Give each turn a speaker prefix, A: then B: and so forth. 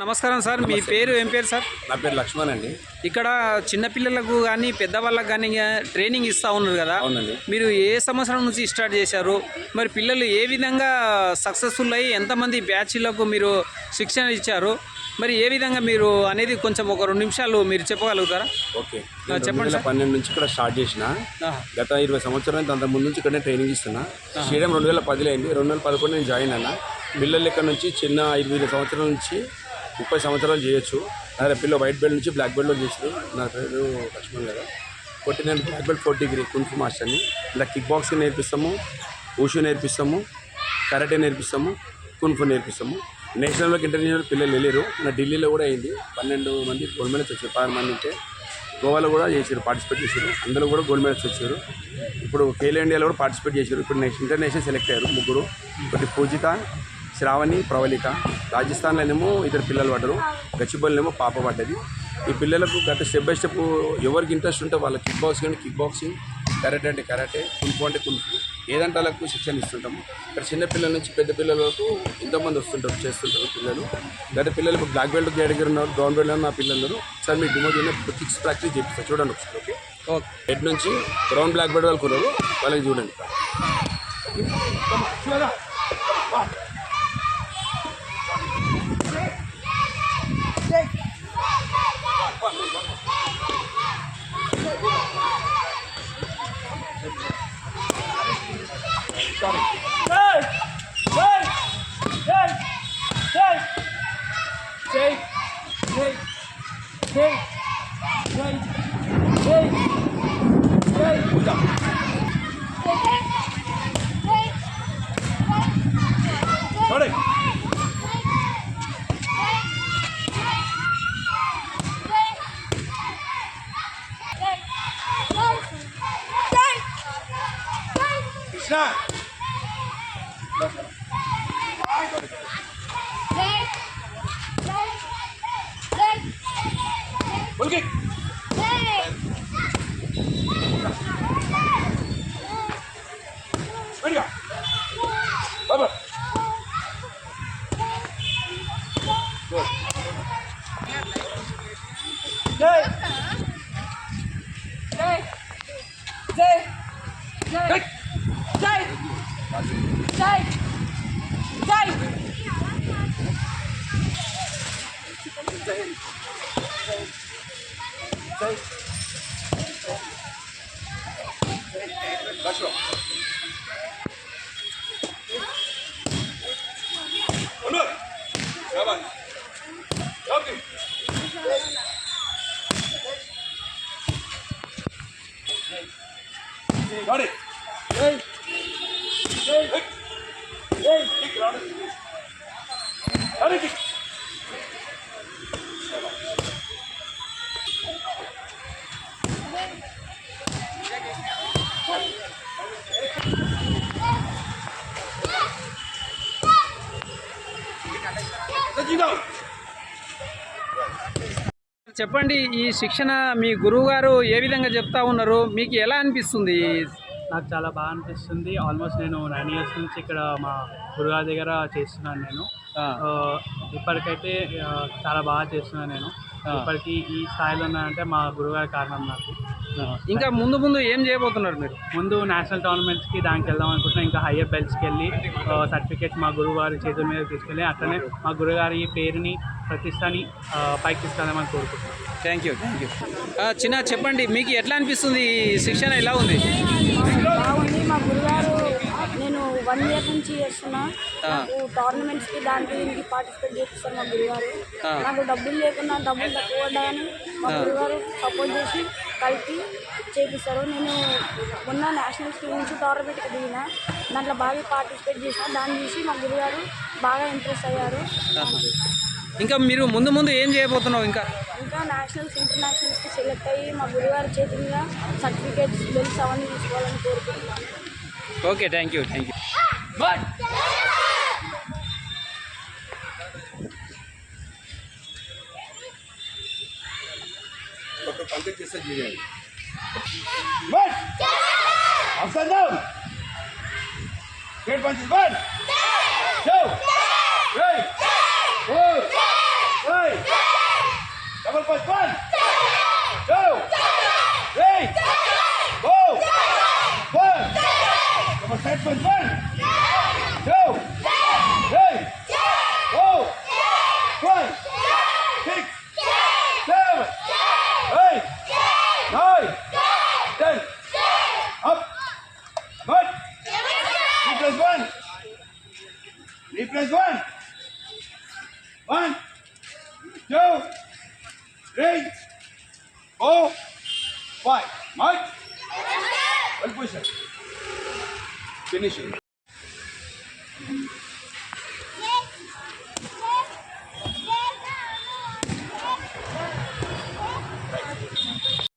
A: నమస్కారం సార్ మీ పేరు ఏం పేరు సార్?
B: నా పేరు లక్ష్మణ్ అండి.
A: ఇక్కడ చిన్నపిల్లలకు కానీ పెద్దవాళ్ళకి కానీ ట్రైనింగ్ ఇస్తూ ఉన్నారు కదా.
B: అవునండి.
A: మీరు ఏ సంవత్సరం నుంచి స్టార్ట్ చేశారు? మరి పిల్లలు ఏ విధంగా సక్సెస్ఫుల్ అయ్యి ఎంతమంది బ్యాచ్లకు మీరు శిక్షణ ఇచ్చారు? మరి ఏ విధంగా మీరు అనేది కొంచెం ఒక రెండు నిమిషాలు మీరు చెప్పగలుగుతారా?
B: ఓకే. చెప్పండి వేల పన్నెండు నుంచి ఇక్కడ స్టార్ట్ చేసిన. గత ఇరవై సంవత్సరాల అంత ముందు నుంచి ఇక్కడనే ట్రైనింగ్ ఇస్తున్నా. స్టేడియం రెండు వేల పదిలో అయింది. రెండు వేల పదకొండు నేను జాయిన్ అయినా. పిల్లలు ఇక్కడ నుంచి చిన్న ఇరవై ఐదు సంవత్సరాల నుంచి ముప్పై సంవత్సరాలు చేయొచ్చు. నా పిల్ల వైట్ బెల్ట్ నుంచి బ్లాక్ బెల్ట్లో చేసారు నా పేరు లక్ష్మణ్ గారు. కొట్టి నేను black belt four degree kung fu మాస్టర్ని ఇలా కిక్ బాక్సింగ్ నేర్పిస్తాము ఊషు నేర్పిస్తాము కరాటే నేర్పిస్తాము. కున్ఫు నేర్పిస్తాము నేషనల్లోకి ఇంటర్నేషనల్ పిల్లలు వెళ్ళారు నా ఢిల్లీలో కూడా అయింది. పన్నెండు మంది గోల్డ్ మెడల్స్ వచ్చారు పదహారు మంది ఉంటే గోవాలో కూడా చేశారు పార్టిసిపేట్ చేశారు అందులో కూడా గోల్డ్ మెడల్స్ వచ్చారు ఇప్పుడు ఖేలో ఇండియాలో కూడా పార్టిసిపేట్ చేశారు ఇప్పుడు నెక్స్ట్ ఇంటర్నేషనల్ సెలెక్ట్ అయ్యారు ముగ్గురు. ఒకటి పూజిత శ్రావణి ప్రవళిక. రాజస్థాన్లోనేమో ఇద్దరు పిల్లలు పడ్డరు. గచ్చిబౌలినేమో పాప పడ్డది. ఈ పిల్లలకు గత స్టెప్ బై స్టెప్ ఎవరికి ఇంట్రెస్ట్ ఉంటే వాళ్ళ కిక్ బాక్సింగ్ అంటే కిక్ బాక్సింగ్ కరాటే అంటే కరాటే కుల్ఫు అంటే కుల్ఫు ఏదంటే వాళ్ళకు శిక్షణ ఇస్తుంటాము. ఇక్కడ చిన్న పిల్లల నుంచి పెద్ద పిల్లల వరకు ఎంతోమంది వస్తుంటారు చేస్తుంటారు పిల్లలు. గత పిల్లలు ఇప్పుడు బ్లాక్ బెల్ట్ దగ్గర ఉన్నారు బ్రౌన్ బెల్ట్ నా పిల్లలు సార్ మీ డిమో కిక్స్ ప్రాక్టీస్ చేపిస్తారు చూడండి ఒకసారి ఓకే?
A: ఓకే.
B: హెడ్ నుంచి బ్రౌన్ బ్లాక్ బెల్ట్ వాళ్ళకు ఉన్నారు వాళ్ళకి చూడండి. sorry. Hey! Hey! Hey! Hey! Hey! Hey! Hey! Hey! Hey! Hey! Good job. Sorry. It's not. Jay. Jay. Jay. Jay. Jay. Jay. Jay. Jay. Jay. Jay. Got it. Hey. Hey. Hey. Kick around it. Got it. Let's go.
A: చెప్పండి ఈ శిక్షణ మీ గురువు గారు ఏ విధంగా చెప్తా ఉన్నారు? మీకు ఎలా అనిపిస్తుంది?
C: నాకు చాలా బాగా అనిపిస్తుంది. ఆల్మోస్ట్ నేను నైన్ ఇయర్స్ నుంచి ఇక్కడ మా గురుగారి దగ్గర చేస్తున్నాను నేను. ఇప్పటికైతే చాలా బాగా చేస్తున్నాను నేను. ఇప్పటికి ఈ స్థాయిలో ఉన్నానంటే మా గురుగారి కారణం నాకు.
A: ఇంకా ముందు ముందు ఏం చేయబోతున్నారు మీరు?
C: ముందు నేషనల్ టోర్నమెంట్స్కి దానికి వెళ్దాం అనుకుంటున్నా. ఇంకా హయ్యర్ బెల్ట్స్కి వెళ్ళి సర్టిఫికేట్స్ మా గురువు గారి చేతుల మీద తీసుకెళ్ళి అట్లనే మా గురుగారి పేరుని ప్రతిష్టని పైకి తీసుకెళ్దామని కోరుకుంటున్నాను
A: థ్యాంక్ యూ థ్యాంక్ యూ చిన్న చెప్పండి మీకు ఎట్లా అనిపిస్తుంది? ఈ శిక్షణ ఎలా ఉంది?
D: మా గురుగారు నేను వన్ ఇయర్ నుంచి చేస్తున్నా.
A: నాకు
D: టోర్నమెంట్స్కి దానికి దీనికి పార్టిసిపేట్ చేపిస్తారు మా గురుగారు. నాకు డబ్బులు లేకున్నా డబ్బులు తక్కువ పడ్డాయని మా గురుగారు సపోర్ట్ చేసి కలిపి చేపిస్తారు. నేను మొన్న నేషనల్ స్కూల్ నుంచి టోర్నమెంట్కి దిగిన. దాంట్లో బాగా పార్టిసిపేట్ చేసిన. దాన్ని చూసి మా గురుగారు బాగా ఇంప్రెస్ అయ్యారు.
A: ఇంకా మీరు ముందు ముందు ఏం చేయబోతున్నావు ఇంకా?
D: ఇంకా నేషనల్స్ ఇంటర్నేషనల్స్కి సెలెక్ట్ అయ్యి మా గురుగారు చేతి మీద సర్టిఫికేట్స్ బెల్ట్స్ అవన్నీ తీసుకోవాలని కోరుకుంటున్నాను.
A: Okay thank you thank you but
B: Double punch, one! First one. Two. Three. Four. Five. Six. Seven. Eight. Nine. Ten. Up. Good. Plus one. Plus one. One, two, three, four, five. Position. Finishing.